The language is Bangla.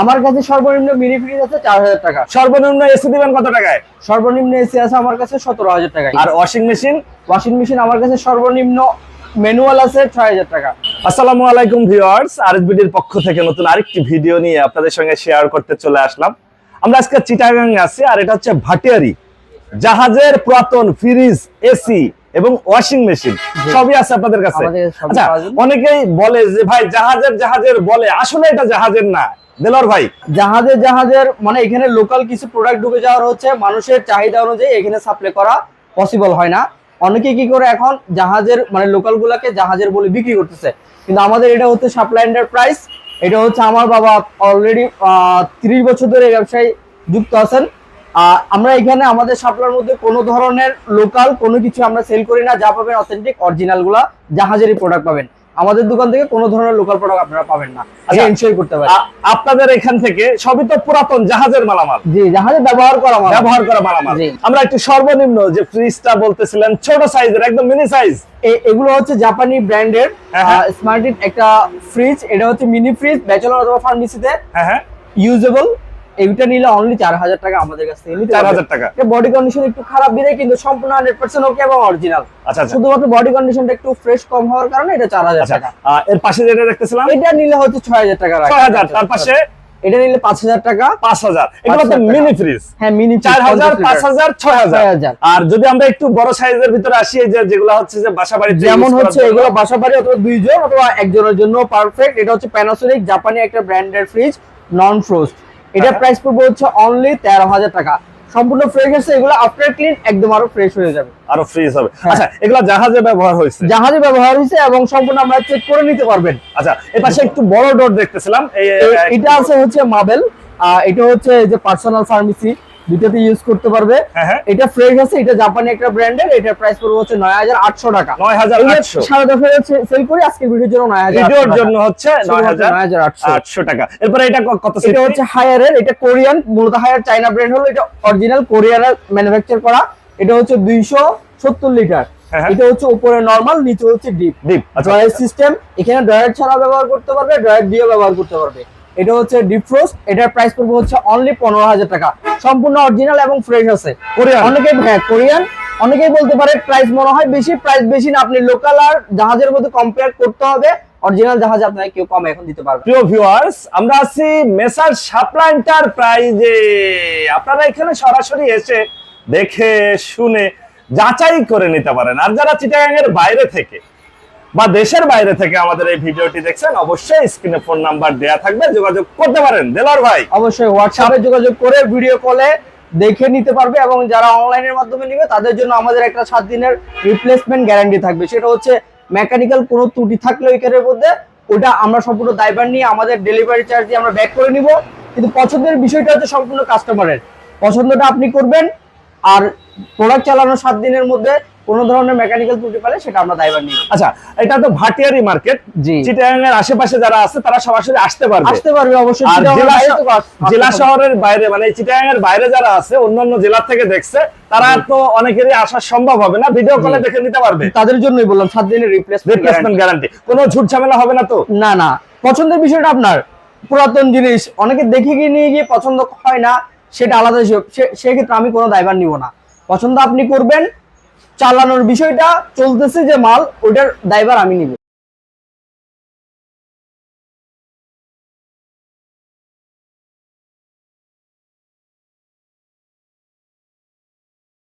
আমার কাছে সর্বনিম্ন মিনি ফ্রিজ আছে চার হাজার টাকা। সর্বনিম্ন এসি দিবেন কত টাকায়? সর্বনিম্ন এসি আছে আমার কাছে সতেরো হাজার টাকা আর ওয়াশিং মেশিন ওয়াশিং মেশিন আমার কাছে সর্বনিম্ন ম্যানুয়াল আছে ছয় হাজার টাকা। আসসালামু আলাইকুম ভিউয়ার্স আরএসবিডির পক্ষ থেকে নতুন আরেকটি ভিডিও নিয়ে আপনাদের সঙ্গে শেয়ার করতে চলে আসলাম। আমরা আজকে চিটাগাং আছি, আর এটা হচ্ছে ভাটিয়ারি। জাহাজের পুরাতন ফ্রিজ এসি এবং ওয়াশিং মেশিন সবই আছে আপনাদের কাছে। আচ্ছা অনেকেই বলে যে ভাই জাহাজের জাহাজের বলে আসলে এটা জাহাজের না। ভাই। জাহাজের জাহাজের মানে এখানে লোকাল কিছু প্রোডাক্ট ঢুকে যাওয়ার হচ্ছে মানুষের চাহিদা অনুযায়ী এখানে সাপ্লাই করা পসিবল হয় না। অনেকে কি করে এখন জাহাজের মানে লোকাল গুলাকে জাহাজের বলে বিক্রি করতেছে। কিন্তু আমাদের এটা হচ্ছে সাপ্লাই এন্টারপ্রাইজ এটা হচ্ছে আমার বাবা অলরেডি ত্রিশ বছর ধরে এই ব্যবসায় যুক্ত আছেন। আমরা এখানে আমাদের সাপ্লাইয়ের মধ্যে কোনো ধরনের লোকাল কোনো কিছু আমরা সেল করি না যা পাবেন অথেন্টিক অরিজিনালগুলা জাহাজেরই প্রোডাক্ট পাবেন। আমাদের দোকান থেকে কোনো ধরনের লোকাল প্রোডাক্ট আপনারা পাবেন না। আচ্ছা। এনশিওর করতে পারেন আপনাদের এখান থেকে সবই তো পুরাতন জাহাজের মালামাল। জি জাহাজে ব্যবহার করা মাল। ব্যবহার করা মালামাল। আমরা একটু সর্বনিম্ন যে ফ্রিজটা বলতেছিলেন ছোট সাইজের একদম মিনি সাইজ এগুলো হচ্ছে জাপানি ব্র্যান্ডের হ্যাঁ, হ্যাঁ। স্মার্টিন একটা ফ্রিজ এটা হচ্ছে মিনি ফ্রিজ ব্যাচেলর অথবা ফার্মেসিতে হ্যাঁ হ্যাঁ। ইউজেবল এইটা নিলে অনলি চার হাজার টাকা আমাদের কাছ থেকে চার হাজার টাকা। বডি কন্ডিশন একটু খারাপ দিলে কিন্তু সম্পূর্ণ হান্ড্রেড পার্সেন্ট ওকে এবং অরিজিনাল আচ্ছা আচ্ছা। শুধুমাত্র বডি কন্ডিশনটা একটু ফ্রেশ কম হওয়ার কারণে এটা চার হাজার আচ্ছা টাকা। এর পাশে যেটা দেখতেছিলাম? এটা নিলে হচ্ছে ছয় হাজার টাকা ছয় হাজার তার পাশে? এটা নিলে পাঁচ হাজার টাকা। পাঁচ হাজার। তো মিনি ফ্রিজ হ্যাঁ মিনি চার হাজার পাঁচ হাজার ছয় হাজার। আর যদি আমরা একটু বড় সাইজের ভিতরে আসি যে যেগুলো হচ্ছে যে বাসা বাড়িতে যেমন হচ্ছে এগুলো বাসা বাড়ি অথবা দুইজন অথবা একজনের জন্য পারফেক্ট এটা হচ্ছে প্যানাসোনিক জাপানি একটা ব্র্যান্ডের ফ্রিজ নন ফ্রোস্ট এটা। প্রাইস পড়বে হচ্ছে অনলি তেরো হাজার টাকা। সম্পূর্ণ ফ্রেশ আছে এগুলো আফটার ক্লিন একদম আরও ফ্রেশ হয়ে যাবে। আরও ফ্রেশ হবে। হ্যাঁ। আচ্ছা এগুলো জাহাজে ব্যবহার হয়েছে? জাহাজে ব্যবহার হয়েছে এবং সম্পূর্ণ আমরা চেক করে নিতে পারবেন। আচ্ছা এর পাশে একটু বড় ডট দেখতেছিলাম। এটা আছে হচ্ছে মাবেল এটা হচ্ছে এই যে পার্সোনাল ফার্মেসি দুইটাতে ইউজ করতে পারবে। হ্যাঁ হ্যাঁ। এটা ফ্রেশ আছে এটা জাপানি একটা ব্র্যান্ডের এটার প্রাইস পড়বে হচ্ছে নয় হাজার আটশো টাকা। নয় হাজার এই যে আটশো সাড়ে দশ হাজার সেল করি আজকের ভিডিওর জন্য নয় হাজার ভিডিওর জন্য হচ্ছে নয় হাজার নয় হাজার আটশো। আটশো টাকা। এরপরে এটা কত এটা হচ্ছে হায়ারের এটা কোরিয়ান মূলত হায়ার চাইনা ব্র্যান্ড হলো এটা অরিজিনাল কোরিয়ানের ম্যানুফ্যাকচার করা। এটা হচ্ছে দুইশো সত্তর লিটার হ্যাঁ। এটা হচ্ছে উপরে নরমাল নিচে হচ্ছে ডিপ ডিপ আচ্ছা। ড্রয়ার সিস্টেম এখানে ড্রয়ার ছাড়া ব্যবহার করতে পারবে ড্রয়ার দিয়েও ব্যবহার করতে পারবে। এটা হচ্ছে ডিপ ফ্রোস্ট এটার প্রাইস পড়বে হচ্ছে অনলি পনেরো হাজার টাকা। সম্পূর্ণ অরিজিনাল এবং ফ্রেশ আছে। অনেকেই হ্যাঁ কোরিয়ান অনেকেই বলতে পারে প্রাইস মনে হয় বেশি প্রাইস বেশি না। আপনি লোকাল আর জাহাজের মধ্যে কম্পেয়ার করতে হবে। অরিজিনাল জাহাজ আপনাকে কেউ কম এখন দিতে পারবে প্রিয় ভিউয়ার্স আমরা আছি মেসার শাপলা এন্টারপ্রাইজে আপনারা এখানে সরাসরি এসে দেখে শুনে যাচাই করে নিতে পারেন। আর যারা চিটাগাং এর বাইরে থেকে বা দেশের বাইরে থেকে আমাদের এই ভিডিওটি দেখছেন, অবশ্যই স্ক্রিনে ফোন নাম্বার দেয়া থাকবে, যোগাযোগ করতে পারেন। দেলার ভাই। অবশ্যই হোয়াটসঅ্যাপে যোগাযোগ করে ভিডিও কলে দেখে নিতে পারবে এবং যারা অনলাইনের মাধ্যমে নিবে, তাদের জন্য আমাদের একটা সাত দিনের রিপ্লেসমেন্ট গ্যারান্টি থাকবে। সেটা হচ্ছে মেকানিক্যাল কোনো ত্রুটি থাকলে ওইখানের মধ্যে, ওটা আমরা সম্পূর্ণ দায়ভার নিয়ে আমাদের ডেলিভারি চার্জ দিয়ে আমরা ব্যাক করে নিব। কিন্তু পছন্দের বিষয়টা হচ্ছে সম্পূর্ণ কাস্টমারের পছন্দটা আপনি করবেন, আর প্রোডাক্ট চালানোর সাত দিনের মধ্যে কোনো ধরনের মেকানিক্যাল ত্রুটি পেলে সেটা আমরা দায়ভার নিব। আচ্ছা এটা তো ভাটিয়ারি মার্কেট চিটাগাং এর আশেপাশে যারা আছে তারা সরাসরি আসতে পারবে। আসতে পারবে অবশ্যই জেলা। শহরের বাইরে মানে চিটাগাং এর বাইরে যারা আছে অন্যান্য জেলা থেকে দেখছে তারা তো অনেকেরই আসা সম্ভব হবে না ভিডিও কলে দেখে নিতে পারবে। তাদের জন্যই বললাম সাত দিনের রিপ্লেসমেন্ট রিপ্লেসমেন্ট গ্যারান্টি কোনো ঝুট ঝামেলা হবে না তো? না না। পছন্দের বিষয়টা আপনার পুরাতন জিনিস। অনেকে দেখে গিয়ে নিয়ে গিয়ে পছন্দ হয় না সেটা আলাদা সেক্ষেত্রে আমি কোনো দায়ভার নিব না। পছন্দ আপনি করবেন চালানোর বিষয়টা চলতেছে যে মাল ওইটার দায়বার আমি নিব।